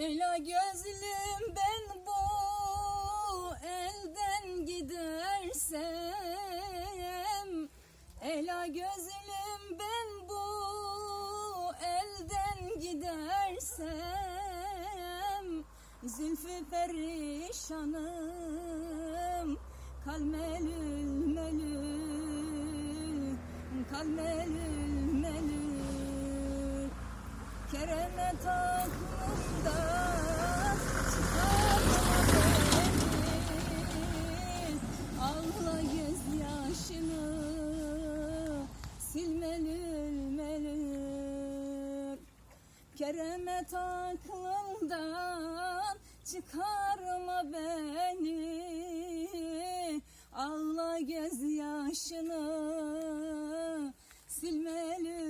Ela gözlüm ben bu elden gidersem. Ela gözlüm ben bu elden gidersem. Zülfü perişanım kalmelül melül kalmelül melül Kereme taklımda Ağla Keremet aklımdan çıkarma beni. Ağla gözyaşını silmelül